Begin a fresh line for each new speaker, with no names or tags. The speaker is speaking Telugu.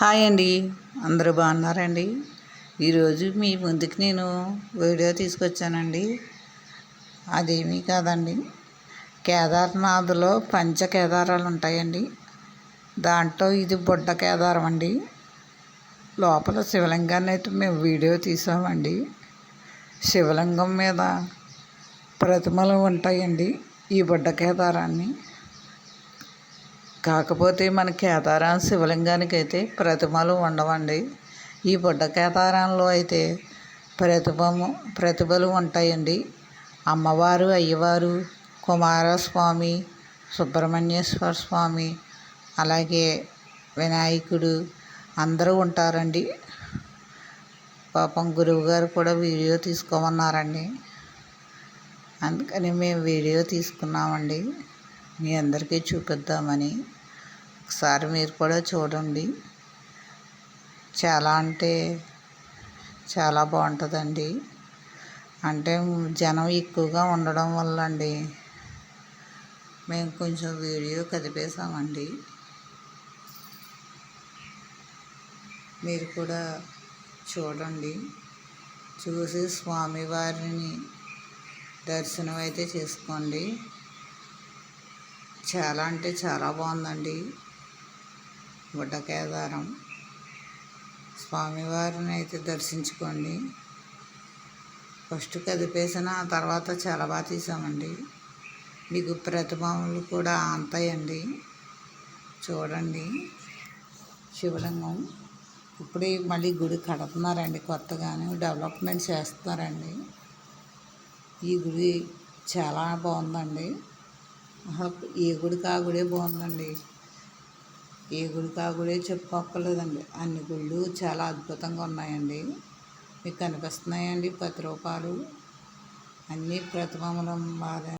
హాయ్ అండి. అందరూ బాగున్నారండి? ఈరోజు మీ ముందుకు నేను వీడియో తీసుకొచ్చానండి. అదేమీ కాదండి. కేదార్నాథ్లో పంచ కేదారాలు ఉంటాయండి. దాంట్లో ఇది బుడ్డ కేదారం అండి. లోపల శివలింగాన్ని అయితే మేము వీడియో తీసామండి. శివలింగం మీద ప్రతిమలు ఉంటాయండి ఈ బుడ్డ కేదారాన్ని. కాకపోతే మన కేదారం శివలింగానికి అయితే ప్రతిమలు ఉండవండి. ఈ బుడ్డ కేదారంలో అయితే ప్రతిభము ప్రతిభలు ఉంటాయండి. అమ్మవారు అయ్యవారు కుమారస్వామి సుబ్రహ్మణ్యేశ్వర స్వామి అలాగే వినాయకుడు అందరూ ఉంటారండి. పాపం గురువు గారు కూడా వీడియో తీసుకోమన్నారండి. అందుకని మేము వీడియో తీసుకున్నామండి. మీ అందరికీ చూపిద్దామని. ఒకసారి మీరు కూడా చూడండి. చాలా అంటే చాలా బాగుంటుందండి. అంటే జనం ఎక్కువగా ఉండడం వల్ల అండి మేము కొంచెం వీడియో కదిపేసామండి మీరు కూడా చూడండి. చూసి స్వామివారిని దర్శనం అయితే చేసుకోండి. చాలా అంటే చాలా బాగుందండి. గుడ్డ కేదారం స్వామివారిని అయితే దర్శించుకోండి. ఫస్ట్ కదిపేసిన తర్వాత చాలా బాగా తీసామండి. మీకు ప్రతిభములు కూడా అంతాయండి. చూడండి. శివలింగం. ఇప్పుడే మళ్ళీ గుడి కడుతున్నారండి కొత్తగానే. డెవలప్మెంట్ చేస్తున్నారండి. ఈ గుడి చాలా బాగుందండి. ఏ గుడికి ఆ గుడే బాగుందండి. ఏ గుడికి ఆ గుడే చెప్పుకోక్కర్లేదండి. అన్ని గుళ్ళు చాలా అద్భుతంగా ఉన్నాయండి. మీకు కనిపిస్తున్నాయండి రూపాయలు అన్నీ ప్రతిమములు బాగా